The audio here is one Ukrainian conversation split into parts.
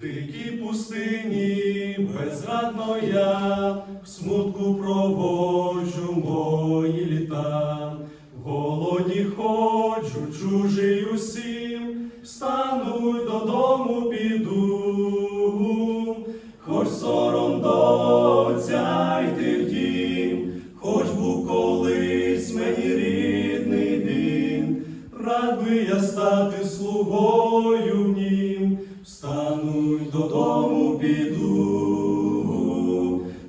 Дикій пустині безрадно я в смутку проводжу мої літа, в голоді ходжу, чужий усім, встану додому піду, рад би я стати слугою в нім, встану й додому піду,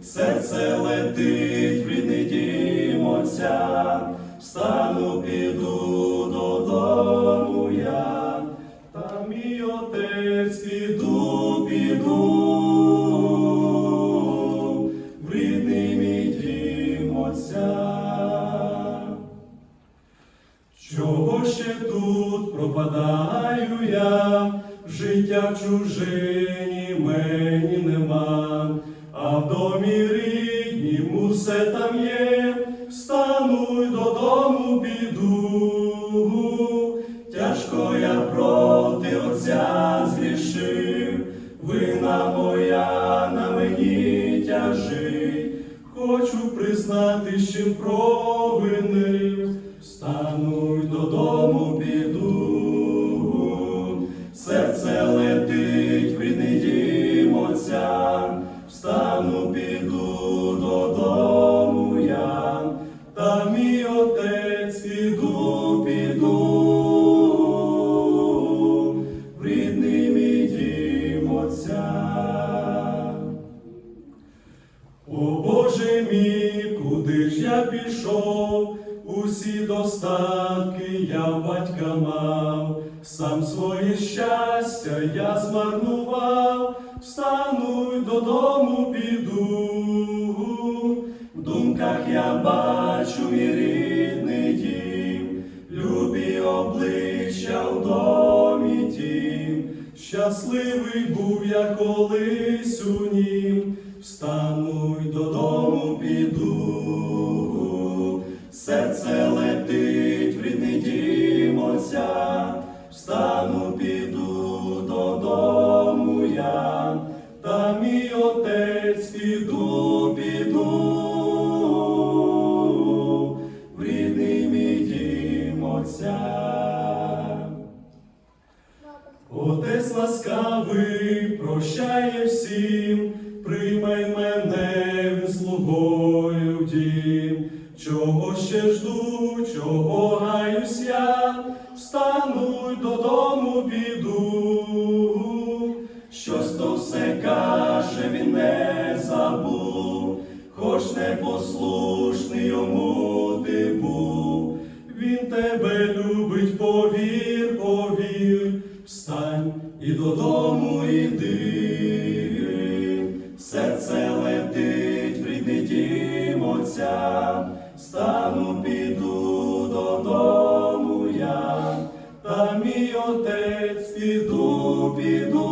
серце летить в рідний дім встану піду пропадаю я, життя в чужині мені нема, а в домі ріднім усе там є, встану й додому піду, тяжко я проти отця згрішив, вина моя на мені тяжить, хочу признати, з чим Боже мій, куди ж я пішов, усі достатки я в батька мав, сам своє щастя я змарнував, встану й додому піду. В думках я бачу мій рідний дім, любі обличчя в домі тім, щасливий був я колись у нім, встану й додому піду, серце летить в рідний дім отця, встану піду додому я, та мій отець піду, піду, в рідний мій дім отця. Отець ласкавий прощає всім, приймай мене слугою дім. Чого ще жду, чого гаюсь я, встану додому піду. Щось то все каже, він не забув, хоч непослушний йому ти був. Він тебе любить, повір, повір, встань і додому йди. Серце летить прийди дім отця, стану піду додому я, та мій отець піду, піду,